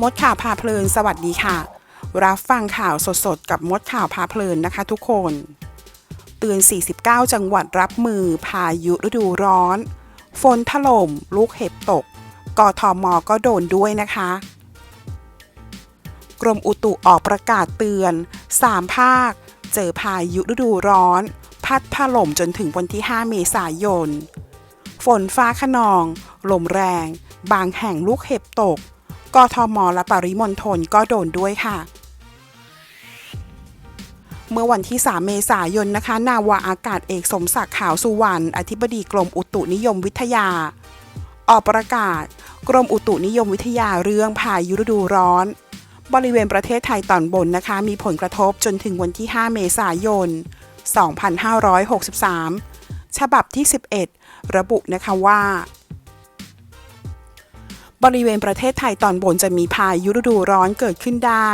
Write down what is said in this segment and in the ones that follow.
มดข่าวพาเพลิน สวัสดีค่ะ รับฟังข่าวสดๆ กับมดข่าวพาเพลินนะคะทุกคน เตือน 49 จังหวัดรับมือพายุฤดูร้อน ฝนถล่ม ลูกเห็บตก กทมก็โดนด้วยนะคะ กรมอุตุออกประกาศเตือน 3 ภาค เจอพายุฤดูร้อน พัดถล่มจนถึงวันที่ 5 เมษายน ฝนฟ้าขนอง ลมแรง บางแห่งลูกเห็บตก กทม และปริมณฑลก็โดนด้วยค่ะ เมื่อวันที่ 3 เมษายนนะคะ นาวาอากาศเอกสมศักดิ์ขาวสุวรรณ อธิบดีกรมอุตุนิยมวิทยา ออกประกาศ กรมอุตุนิยมวิทยาเรื่องพายุฤดูร้อน บริเวณประเทศไทยตอนบนนะคะ มีผลกระทบจนถึงวันที่ 5 เมษายน 2563 ฉบับที่ 11 ระบุนะคะว่า บริเวณประเทศไทยตอนบนจะมีพายุฤดูร้อนเกิดขึ้นได้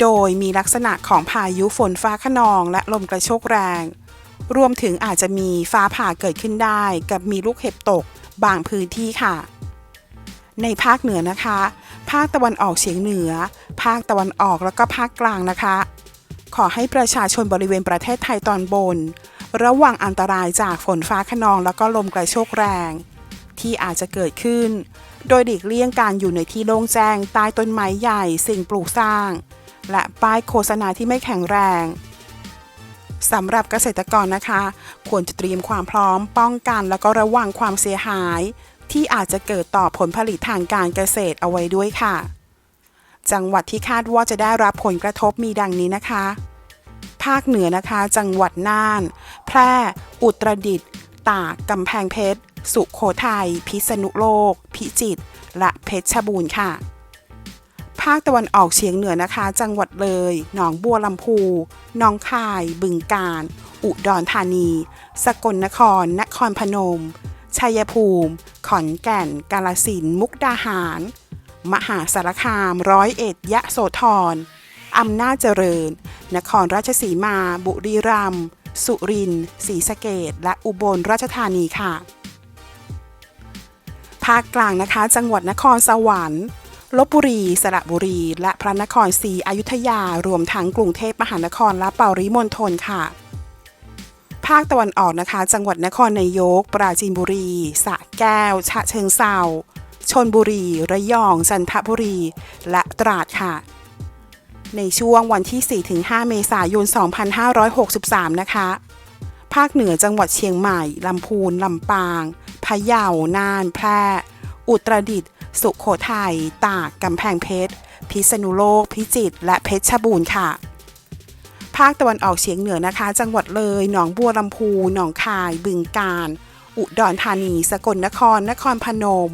โดยมีลักษณะของพายุฝนฟ้าขนองและลมกระโชกแรง รวมถึงอาจจะมีฟ้าผ่าเกิดขึ้นได้ กับมีลูกเห็บตกบางพื้นที่ค่ะ ในภาคเหนือนะคะ ภาคตะวันออกเฉียงเหนือ ภาคตะวันออกแล้วก็ภาคกลางนะคะ ขอให้ประชาชนบริเวณประเทศไทยตอนบน ระวังอันตรายจากฝนฟ้าขนองแล้วก็ลมกระโชกแรง ที่อาจจะเกิดขึ้น โดยหลีกเลี่ยงการอยู่ในที่โล่งแจ้งใต้ต้นไม้ใหญ่สิ่งปลูกสร้าง และป้ายโฆษณาที่ไม่แข็งแรงสำหรับเกษตรกรนะคะ ควรจะเตรียมความพร้อมป้องกันแล้วก็ระวังความเสียหาย ที่อาจจะเกิดต่อผลผลิตทางการเกษตรเอาไว้ด้วยค่ะ จังหวัดที่คาดว่าจะได้รับผลกระทบมีดังนี้นะคะ ภาคเหนือนะคะ จังหวัดน่าน แพร่ อุตรดิตถ์ตากกำแพงเพชร สุโขทัย พิษณุโลก พิจิตร และเพชรบูรณ์ค่ะ ภาคตะวันออกเฉียงเหนือนะคะ จังหวัดเลย หนองบัวลำพู หนองคาย บึงกาฬ อุดรธานี สกลนคร นครพนม ชัยภูมิ ขอนแก่น กาลสินธุ์มุกดาหาร มหาสารคาม ร้อยเอ็ด ยะโสธร อำนาจเจริญ นครราชสีมา บุรีรัมย์สุรินทร์ศรีสะเกษและอุบลราชธานีค่ะ ภาคกลางนะคะ จังหวัดนครสวรรค์ลบบุรี สระบุรี และพระนครศรีอยุธยา รวมทั้งกรุงเทพมหานครและปริมณฑลค่ะ ภาคตะวันออกนะคะ จังหวัดนครนายก ปราจีนบุรีสระแก้ว ฉะเชิงเซาชนบุรี ระยอง จันทบุรี และตราดค่ะ ในช่วงวันที่ 4-5 เมษายน 2563 นะคะ ภาคเหนือจังหวัดเชียงใหม่ ลำพูน ลำปาง พะเยา น่าน แพร่ อุตรดิตถ์ สุโขทัย ตาก กำแพงเพชร พิษณุโลก พิจิตร และเพชรบูรณ์ค่ะ ภาคตะวันออกเฉียงเหนือนะคะ จังหวัดเลย หนองบัวลำพู หนองคาย บึงกาฬ อุดรธานี สกลนคร นครพนม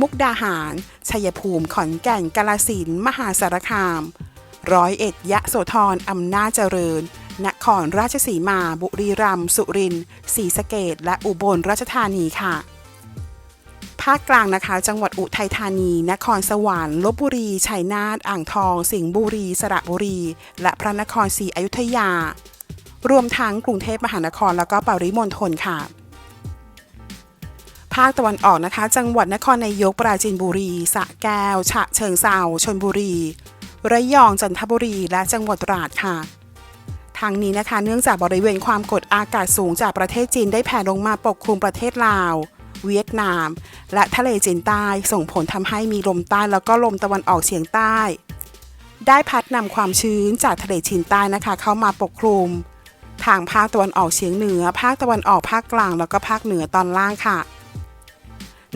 มุกดาหาร ชัยภูมิ ขอนแก่น กาลสินธุ์มหาสารคาม ร้อยเอ็ด ยะโสธรอำนาจเจริญ นครราชสีมา บุรีรัมย์สุรินทร์ศรีสะเกษและอุบลราชธานีค่ะ ภาคกลางนะคะ จังหวัดอุทัยธานี นครสวรรค์ลบบุรี ชัยนาท อ่างทอง สิงห์บุรี สระบุรี และพระนครศรีอยุธยา รวมทั้งกรุงเทพมหานครแล้วก็ปริมณฑลค่ะภาคตะวันออกนะคะ จังหวัดนครนายกปราจีนบุรีสระแก้ว ฉะเชิงเซาชลบุรี ระยองจันทบุรีและจังหวัดตราดค่ะ ทางนี้นะคะ เนื่องจากบริเวณความกดอากาศสูงจากประเทศจีนได้แผ่ลงมาปกคลุมประเทศลาว เวียดนาม และทะเลจีนใต้ส่งผลทำให้มีลมใต้แล้วก็ลมตะวันออกเฉียงใต้ ได้พัดนำความชื้นจากทะเลจีนใต้นะคะ เข้ามาปกคลุม ทางภาคตะวันออกเฉียงเหนือ ภาคตะวันออกภาคกลาง แล้วก็ภาคเหนือตอนล่างค่ะ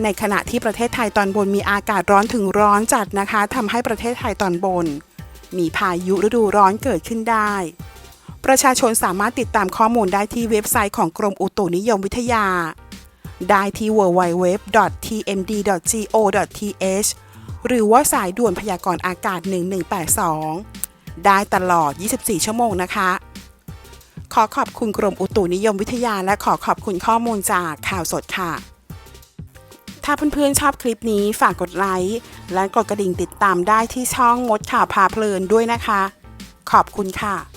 ในขณะที่ประเทศไทยตอนบนมีอากาศร้อนถึงร้อนจัดนะคะทำให้ประเทศไทยตอนบน มีพายุฤดูร้อนเกิดขึ้นได้ ประชาชนสามารถติดตามข้อมูลได้ที่เว็บไซต์ของกรมอุตุนิยมวิทยา ได้ที่ www.tmd.go.th หรือว่าสายด่วนพยากรณ์อากาศ 1182 ได้ตลอด 24 ชั่วโมงนะคะ ขอขอบคุณกรมอุตุนิยมวิทยา และขอขอบคุณข้อมูลจากข่าวสดค่ะ ถ้าเพื่อนๆชอบคลิปนี้ฝากกดไลค์และกดกระดิ่งติดตามได้ที่ช่องมดข่าวพาเพลินด้วยนะคะ ขอบคุณค่ะ